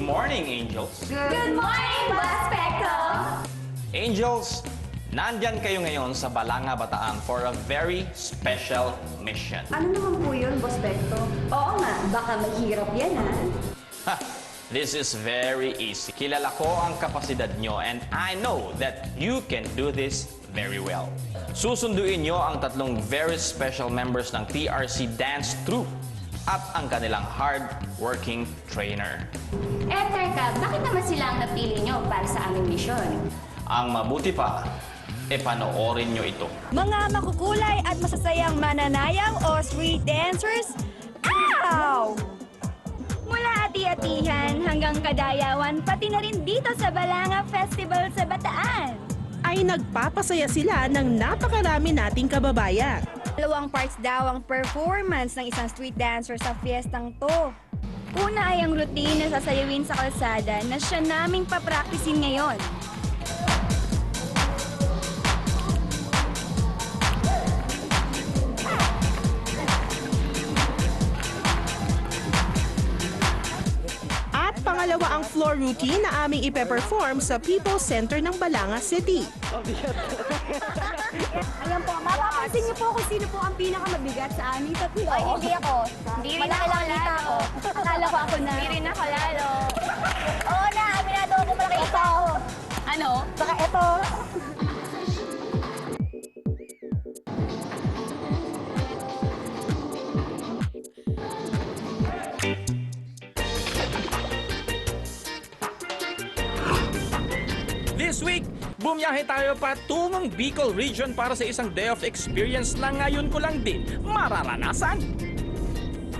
morning, Angels. Good morning, Boss Pecto! Angels, nandyan kayo ngayon sa Balanga, Bataan for a very special mission. Ano naman po yun, Boss Pecto? Oo nga, baka mahirap yan ha. Ha, This is very easy. Kilala ko ang kapasidad nyo and I know that you can do this very well. Susunduin nyo ang tatlong very special members ng TRC Dance Troupe at ang kanilang hard-working trainer. Eh, teka, bakit naman sila ang napili nyo para sa aming misyon? Ang mabuti pa, e panoorin nyo ito. Mga makukulay at masasayang mananayang o street dancers, Ow! Mula ati-atihan hanggang kadayawan, pati na rin dito sa Balanga Festival sa Bataan. ay nagpapasaya sila ng napakarami nating kababayan. Dalawang parts daw ang performance ng isang street dancer sa fiestang to. Una ay ang routine na sasayawin sa kalsada na siya naming papraktisin ngayon. At pangalawa ang floor routine na aming ipe-perform sa People's Center ng Balanga City. Ayan po, mapapansin niyo po kung sino po ang pinakamabigat sa aming tatlo. Ay, hindi ako. Hindi rin ako lalo. ako. Akala ko ako na. Hindi rin ako lalo. Oo na, aminado ako malaki ito. Ano? Baka ito. Bumiyahe tayo patungong Bicol Region para sa isang day of experience na ngayon ko lang din mararanasan.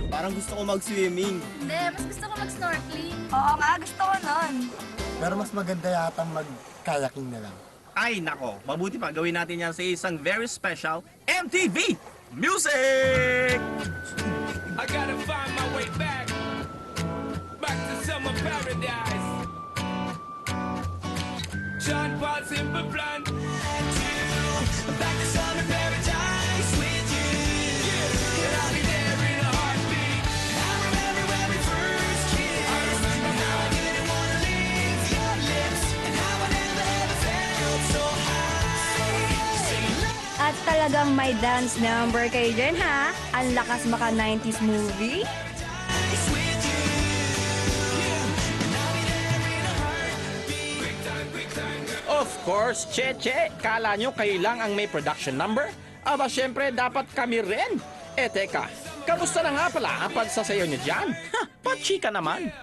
Parang gusto ko mag-swimming. Hindi, mas gusto ko mag-snorkeling. Oo nga, gusto ko nun. Pero mas maganda yata mag-kayaking na lang. Ay nako, mabuti pa gawin natin yan sa isang very special MTV Music! I gotta find my way back, back to summer paradise. Sean Paul, simple plan. Back to summer paradise with you. And I'll be there in a heartbeat. I we first kissed. Remember how I didn't wanna leave your lips, and how I ever felt so high. At talagang may dance number kayo dyan ha? Ang lakas maka 90s movie? Of course, Cheche, kala nyo kayo lang ang may production number? Aba, syempre, dapat kami rin. Eh, teka, kamusta na nga pala ang pagsasayaw nyo dyan? Ha, pachika naman.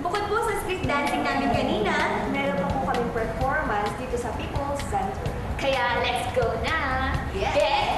Bukod po sa street dancing namin kanina, meron pa po kaming performance dito sa People's Center. Kaya let's go na! Get, get,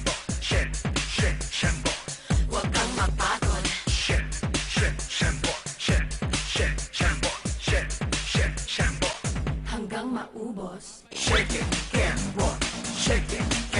us. Shake it, can't run. Shake it.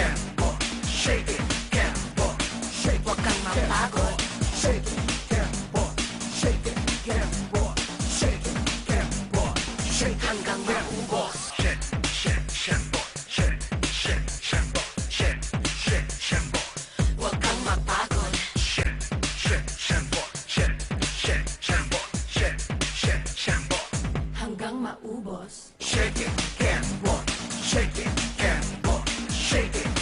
boss. Shake it, dance, walk. Shake it, dance, walk. Shake it.